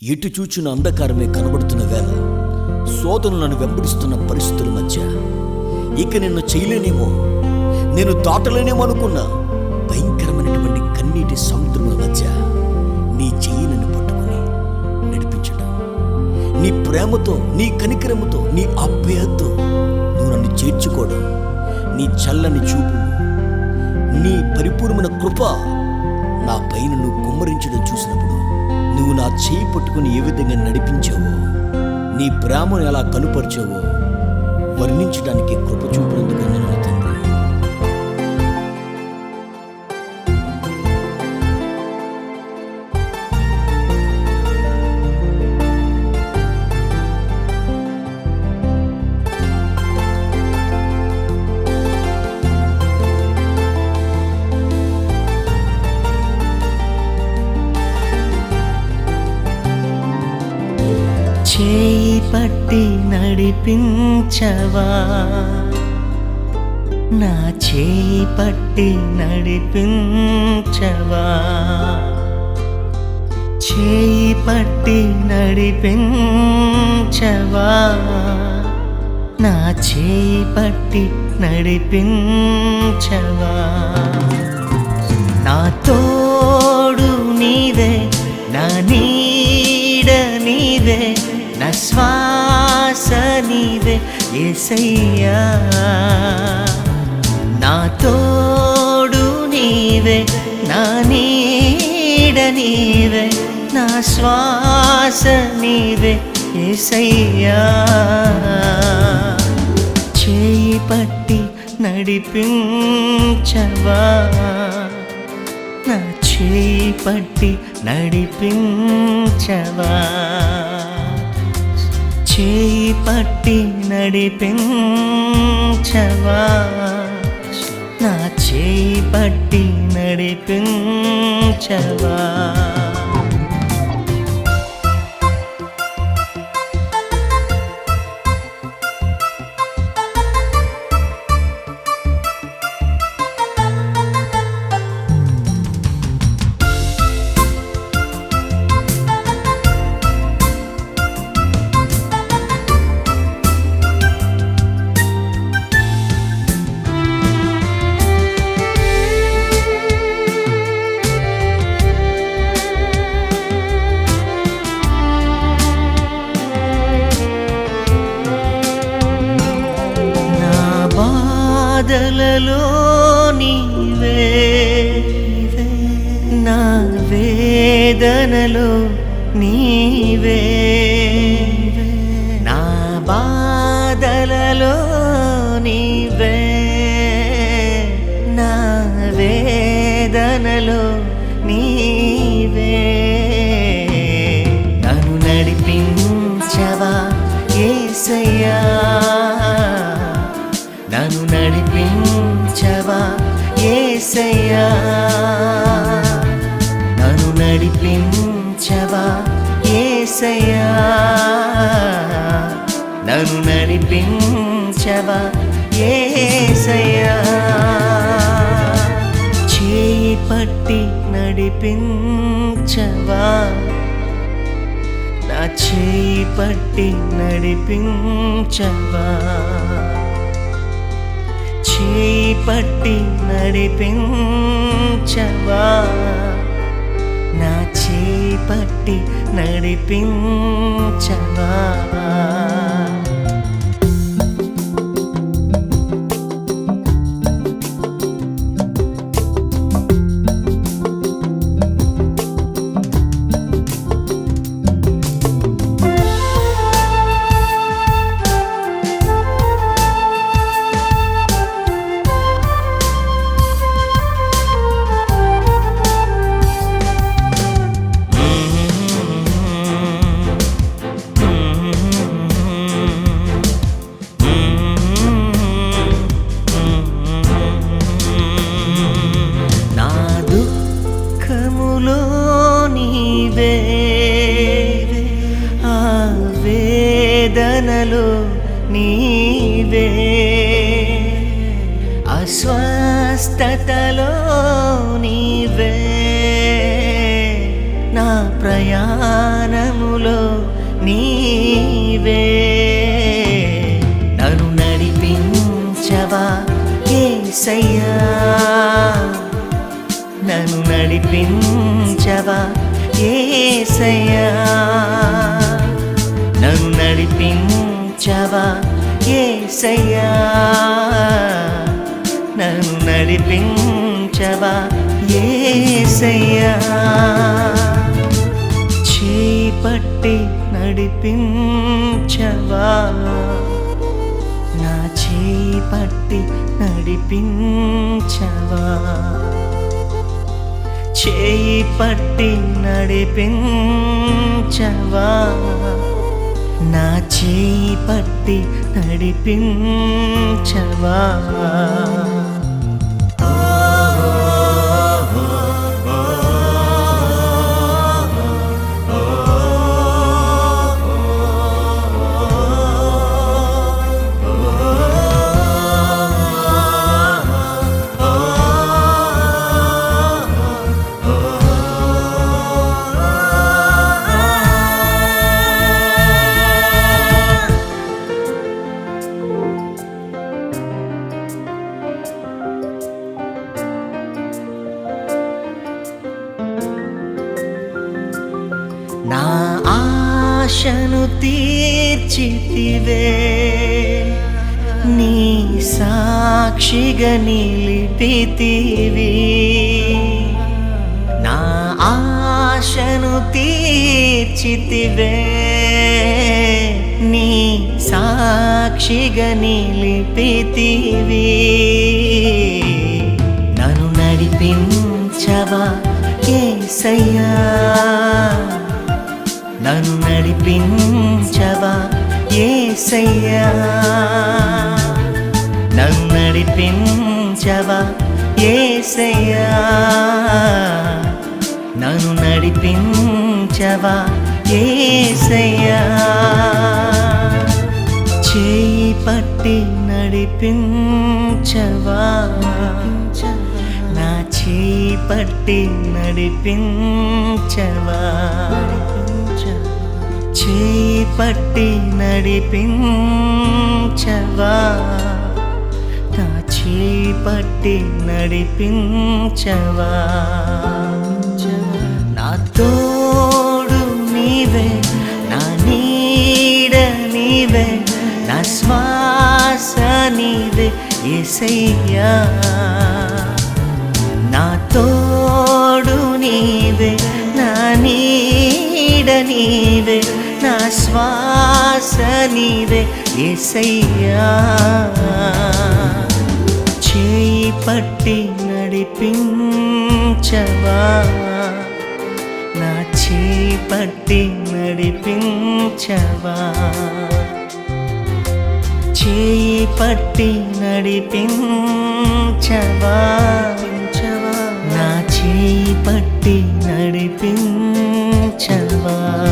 ఎటు చూచిన అంధకారమే కనబడుతున్న వేళ శోధనలను వెంబడిస్తున్న పరిస్థితుల మధ్య ఇక నిన్ను చేయలేనేమో నేను దాటలేనేమో అనుకున్న భయంకరమైనటువంటి కన్నీటి సముద్రముల మధ్య నీ చెయ్యి నన్ను పట్టుకుని నడిపించడం నీ ప్రేమతో నీ కనికరముతో నీ ఆప్యాయతతో నువ్వు నన్ను చేర్చుకోవడం నీ చల్లని చూపు నీ పరిపూర్ణమైన కృప నా పైన నువ్వు కుమ్మరించడం చూసినప్పుడు నువ్వు నా చేయి పట్టుకుని ఏ విధంగా నడిపించావో నీ ప్రేమను ఎలా కనుపరిచావో వర్ణించడానికి కృప చూపినందుకు నేను పట్టి నడిపించవా? నా చేయి పట్టి నడిపించవా? చేయి పట్టి నడిపించవా? నా చేయి పట్టి నడిపించవా? నా తోడు నీవే నా నీడ నీవే నా స్వా ఏసయ్యా నా తోడు నీవే నా నీడ నీవే నా శ్వాస నీవే ఏసయ్యా. చేయి పట్టి నడిపించవా. నా చేయి పట్టి నడిపించవా. చేయి పట్టి నడిపించవా? నా చేయి పట్టి నడిపించవా? నీవే నా వేదనలో నీవే. నా బాధలలో నీవే. నా వేదనలో నీవే. నన్ను నడిపించవా ఏసయ్యా? ఏసయ్యా నన్ను నడిపించవా ఏసయ్యా. నన్ను నడిపించవా ఏసయ్యా. చేయి పట్టి నడిపించవా. నా చేయి పట్టి నడిపించవా. చేయి పట్టి నడిపించవా? నా చేయి పట్టి నడిపించవా? స్వస్థతలో నీవే. నా ప్రయాణములో నీవే. నన్ను నడిపించవా ఏసయ్యా? నన్ను నడిపించవా ఏసయ్యా? నన్ను నడిపించవా ఏసయ్యా? నన్ను నడిపించవా ఏసయ్యా? చేపట్టి నడిపించవా? నా చేయి పట్టి నడిపించవా? చేయి పట్టి నడిపించవా? నా చేయి పట్టి నడిపించవా? ఆశను తీర్చితివే. నీ సాక్షిగా నిలిపితివి. నా ఆశను తీర్చితివే. నీ సాక్షిగా నిలిపితివి. నన్ను నడిపించవా ఏసయ్యా? నన్ను నడిపించవా ఏసయ్యా? నన్ను నడిపించవా ఏసయ్యా? నన్ను నడిపించవా ఏసయ్యా? చేయి పట్టి నడిపించవా? నా చేయి పట్టి నడిపించవా? చేయి పట్టి నడిపించవా? నా చేయి పట్టి నడిపించవా? నా తోడు నీవే నా నీడ నీవే నా శ్వాస నీవే ఎసయ్యా నా తోడు నీవే నా నీడ నీవే. నీవే ఏసయ్యా. చేయి పట్టి నడిపించవా. నా చేయి పట్టి నడిపించవా. చేయి పట్టి నడిపించవా. నా చేయి పట్టి నడిపించవా.